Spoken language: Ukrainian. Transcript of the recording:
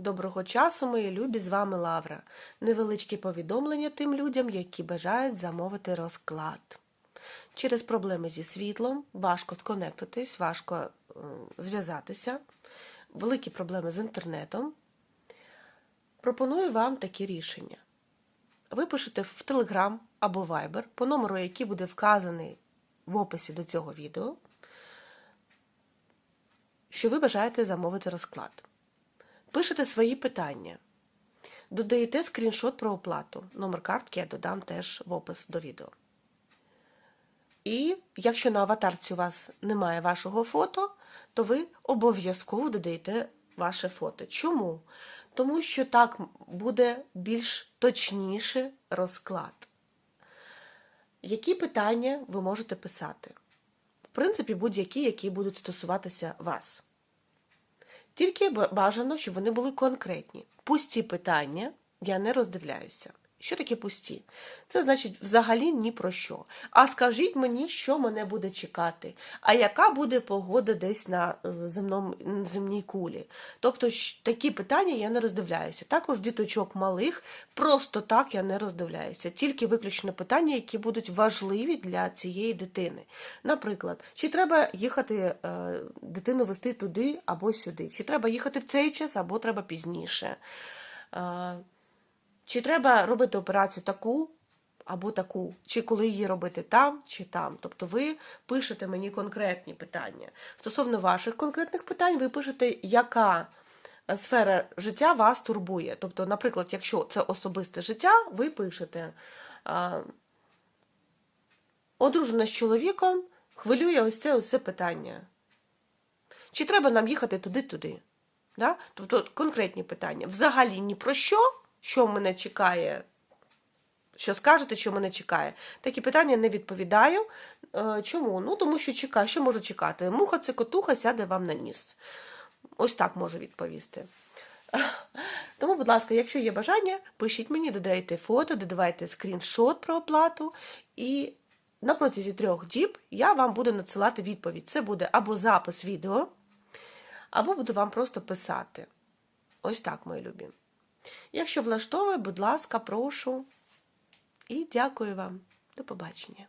Доброго часу, мої любі, з вами Лавра. Невеличкі повідомлення тим людям, які бажають замовити розклад. Через проблеми зі світлом важко сконектитись, важко е, зв'язатися, великі проблеми з інтернетом. Пропоную вам такі рішення. Ви пишете в Telegram або Viber по номеру, який буде вказаний в описі до цього відео, що ви бажаєте замовити розклад. Пишете свої питання, додаєте скріншот про оплату. Номер картки я додам теж в опис до відео. І якщо на аватарці у вас немає вашого фото, то ви обов'язково додаєте ваше фото. Чому? Тому що так буде більш точніше розклад. Які питання ви можете писати? В принципі, будь-які, які будуть стосуватися вас. Тільки бажано, щоб вони були конкретні. Пусті питання я не роздивляюся. Що таке пусті? Це значить взагалі ні про що. А скажіть мені, що мене буде чекати, а яка буде погода десь на земному, земній кулі. Тобто такі питання я не роздивляюся. Також діточок малих, просто так я не роздивляюся. Тільки виключно питання, які будуть важливі для цієї дитини. Наприклад, чи треба їхати е, дитину вести туди або сюди, чи треба їхати в цей час, або треба пізніше. Е, чи треба робити операцію таку або таку, чи коли її робити там, чи там. Тобто ви пишете мені конкретні питання. Стосовно ваших конкретних питань, ви пишете, яка сфера життя вас турбує. Тобто, наприклад, якщо це особисте життя, ви пишете одружена з чоловіком, хвилює ось це це питання. Чи треба нам їхати туди-туди? Да? Тобто конкретні питання. Взагалі ні про що що мене чекає, що скажете, що мене чекає. Такі питання не відповідаю. Е, чому? Ну, тому що чекаю, що можу чекати? Муха це котуха сяде вам на ніс. Ось так можу відповісти. Тому, будь ласка, якщо є бажання, пишіть мені, додайте фото, додавайте скріншот про оплату, і на протязі трьох діб я вам буду надсилати відповідь. Це буде або запис відео, або буду вам просто писати. Ось так, мої любі. Якщо влаштовує, будь ласка, прошу. І дякую вам. До побачення.